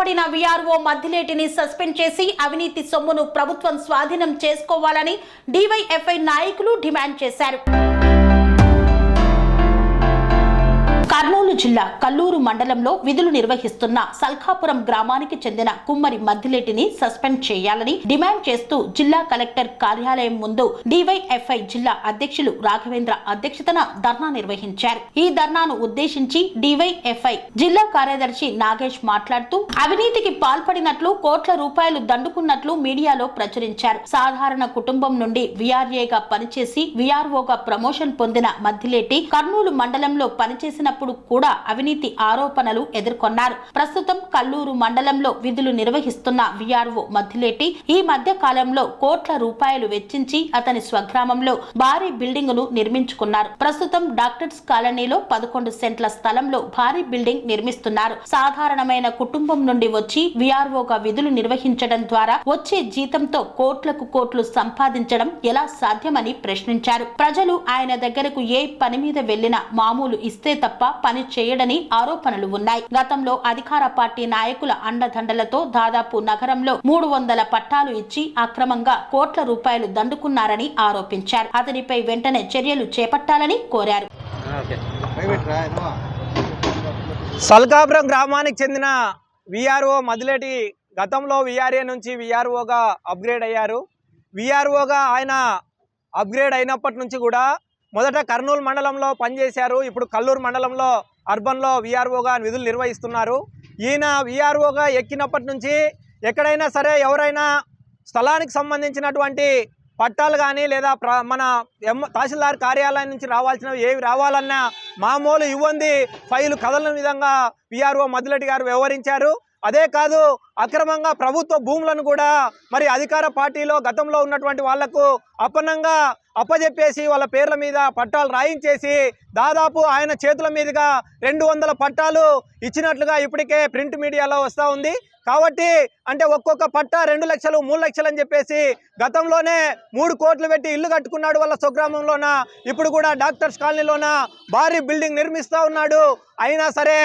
అవినీతికి పాల్పడిన VRO మద్దిలేటిని suspend చేసి అవినీతి సొమ్మును ప్రభుత్వం స్వాధీనం చేసుకోవాలని డివైఎఫ్ఐ నాయకులు డిమాండ్ చేశారు. జిల్లా కల్లూరు మండలంలో విధులు నిర్వహిస్తున్న సల్కాపురం గ్రామానికి చెందిన కుమ్మరి మద్దిలేటిని సస్పెండ్ చేయాలని డిమాండ్ చేస్తూ జిల్లా కలెక్టర్ కార్యాలయం ముందు డివైఎఫ్ఐ జిల్లా అధ్యక్షులు రాఘవేంద్ర అధ్యక్షతన ధర్నా నిర్వహించారు. ఈ ధర్నాను ఉద్దేశించి డివైఎఫ్ఐ జిల్లా కార్యదర్శి నాగేష్ మాట్లాడుతూ అవినీతికి పాల్పడినట్లు కోట్ల రూపాయలు దండుకున్నట్లు మీడియాలో ప్రచురించారు. సాధారణ కుటుంబం నుండి విఆర్ఏగా పనిచేసి విఆర్ఓగా ప్రమోషన్ పొందిన మద్దిలేటి కర్నూలు మండలంలో పనిచేసినప్పుడు కూడా అవినీతి ఆరోపణలు ఎదుర్కొన్నారు. ప్రస్తుతం కల్లూరు మండలంలో విధులు నిర్వహిస్తున్న విఆర్ఓ మధ్యలేటి ఈ మధ్య కాలంలో కోట్ల రూపాయలు వెచ్చించి అతని స్వగ్రామంలో భారీ బిల్డింగ్ను నిర్మించుకున్నారు. ప్రస్తుతం డాక్టర్స్ కాలనీలో పదకొండు సెంట్ల స్థలంలో భారీ బిల్డింగ్ నిర్మిస్తున్నారు. సాధారణమైన కుటుంబం నుండి వచ్చి విఆర్ఓగా విధులు నిర్వహించడం ద్వారా వచ్చే జీతంతో కోట్లకు కోట్లు సంపాదించడం ఎలా సాధ్యమని ప్రశ్నించారు. ప్రజలు ఆయన దగ్గరకు ఏ పని మీద వెళ్ళినా మామూలు ఇస్తే తప్ప పని చేయడని ఆరోపణలు ఉన్నాయి. గతంలో అధికార పార్టీ నాయకుల అండదండలతో దాదాపు నగరంలో మూడు వందల పట్టాలు ఇచ్చి అక్రమంగా కోట్ల రూపాయలు దండుకున్నారని ఆరోపించారు. అతనిపై వెంటనే చర్యలు చేపట్టాలని కోరారు. సల్కాపురం గ్రామానికి చెందిన విఆర్ఓ మదిలేటి గతంలో విఆర్ఏ నుంచి విఆర్ఓగా అప్గ్రేడ్ అయ్యారు. విఆర్ఓగా ఆయన అప్గ్రేడ్ అయినప్పటి నుంచి కూడా మొదట కర్నూలు మండలంలో పనిచేశారు. ఇప్పుడు కల్లూరు మండలంలో అర్బన్లో విఆర్ఓగా విధులు నిర్వహిస్తున్నారు. ఈయన విఆర్ఓగా ఎక్కినప్పటి నుంచి ఎక్కడైనా సరే ఎవరైనా స్థలానికి సంబంధించినటువంటి పట్టాలు కానీ లేదా మన ఎం తహసీల్దార్ కార్యాలయం నుంచి రావాల్సినవి ఏవి రావాలన్నా మామూలు ఇవ్వంది. ఫైలు కదలని విధంగా విఆర్ఓ మదిలెడ్డి గారు వ్యవహరించారు. అదే కాదు అక్రమంగా ప్రభుత్వ భూములను కూడా మరి అధికార పార్టీలో గతంలో ఉన్నటువంటి వాళ్ళకు అపనంగా అప్పజెప్పేసి వాళ్ళ పేర్ల మీద పట్టాలు రాయించేసి దాదాపు ఆయన చేతుల మీదుగా రెండు వందల పట్టాలు ఇచ్చినట్లుగా ఇప్పటికే ప్రింట్ మీడియాలో వస్తూ ఉంది. కాబట్టి అంటే ఒక్కొక్క పట్టా రెండు లక్షలు మూడు లక్షలు అని చెప్పేసి గతంలోనే మూడు కోట్లు పెట్టి ఇల్లు కట్టుకున్నాడు వాళ్ళ స్వగ్రామంలోన. ఇప్పుడు కూడా డాక్టర్స్ కాలనీలోన భారీ బిల్డింగ్ నిర్మిస్తూ ఉన్నాడు. అయినా సరే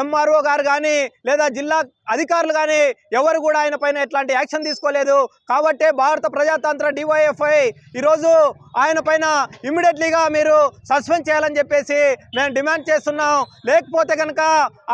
ఎంఆర్ఓ గారు కానీ లేదా జిల్లా అధికారులు కానీ ఎవరు కూడా ఆయన పైన ఎట్లాంటి యాక్షన్ తీసుకోలేదు. కాబట్టే భారత ప్రజాతంత్ర డివైఎఫ్ఐ ఈరోజు ఆయన పైన ఇమ్మీడియట్లీగా మీరు సస్పెండ్ చేయాలని చెప్పేసి మేము డిమాండ్ చేస్తున్నాం. లేకపోతే కనుక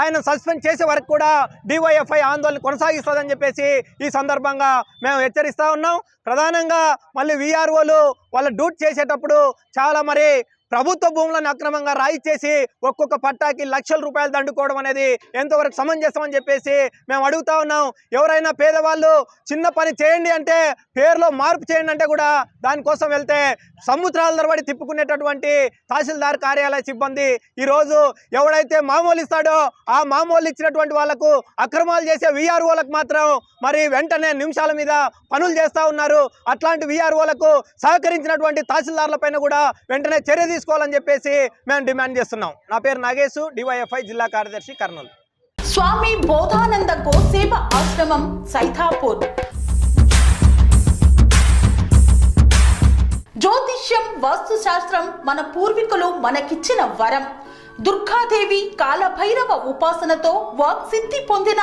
ఆయన సస్పెండ్ చేసే వరకు కూడా డివైఎఫ్ఐ ఆందోళన కొనసాగిస్తుందని చెప్పేసి ఈ సందర్భంగా మేము హెచ్చరిస్తూ ఉన్నాం. ప్రధానంగా మళ్ళీ విఆర్ఓలు వాళ్ళ డ్యూట్ చేసేటప్పుడు చాలా మరి ప్రభుత్వ భూములను అక్రమంగా రాయిచ్చేసి ఒక్కొక్క పట్టాకి లక్షల రూపాయలు దండుకోవడం అనేది ఎంతవరకు సమంజసం అని చెప్పేసి మేము అడుగుతా ఉన్నాం. ఎవరైనా పేదవాళ్ళు చిన్న పని చేయండి అంటే పేరులో మార్పు చేయండి అంటే కూడా దానికోసం వెళ్తే సముద్రాల తరబడి తిప్పుకునేటటువంటి తహసీల్దార్ కార్యాలయ సిబ్బంది ఈరోజు ఎవడైతే మామూలు ఇస్తాడో ఆ మామూలు ఇచ్చినటువంటి వాళ్ళకు అక్రమాలు చేసే విఆర్ఓలకు మాత్రం మరి వెంటనే నిమిషాల మీద పనులు చేస్తూ ఉన్నారు. అట్లాంటి విఆర్ఓలకు సహకరించినటువంటి తహసీల్దార్ల పైన కూడా వెంటనే చర్య తీసుకోవాలని చెప్పేసి మేము డిమాండ్ చేస్తున్నాం. నా పేరు నాగేశు డివైఎఫ్ఐ జిల్లా కార్యదర్శి కర్నూలు. స్వామి బోధానంద గోసేవ ఆశ్రమం సైథాపూర్ జ్యోతిష్యం వాస్తుశాస్త్రం మన పూర్వీకులు మనకిచ్చిన వరం. దుర్గాదేవి కాలభైరవ ఉపాసనతో వాక్సిద్ధి పొందిన